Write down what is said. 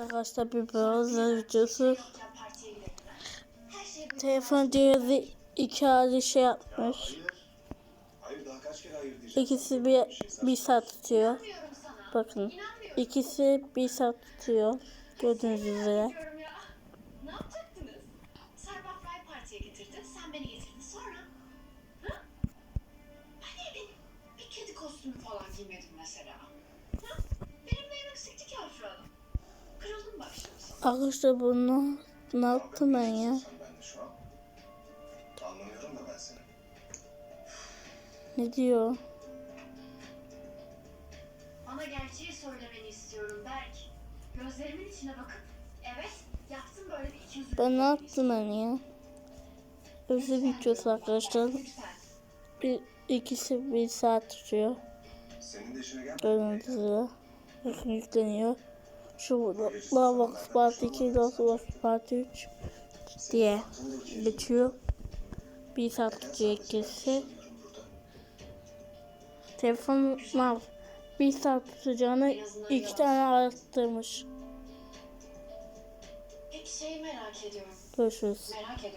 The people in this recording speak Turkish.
Arkadaşlar bir browser videosu. Telefon cihazı iki ayrı şey yapmış. İkisi bir, bir saat tutuyor. Bakın. İkisi bir saat tutuyor. Gördüğünüz üzere. İnanmıyorum ya. Ne yapacaktınız? Arkadaşlar bunu ne yaptım ben ya? Sen. Anlamıyorum da ben seni. Ne diyor? Bana gerçeği söylemeni istiyorum Berk. Gözlerimin içine bakıp evet yaptım böyle bir iki yüzlü. Ben ne yaptım ben ya? Özür videosu arkadaşlar. Bir, ikisi bir saat tutuyor. Senin de işine gelmedi. Gördüğünüz üzere. Bakın yükleniyor. Şu Lavabox Part 2, Lavabox Part 3 diye bitiyor. Bir saat ikisi. Telefonlar bir saat tutacağını iki tane arttırmış. Peki şeyi merak ediyorum. Görüşürüz. Merak ediyorum.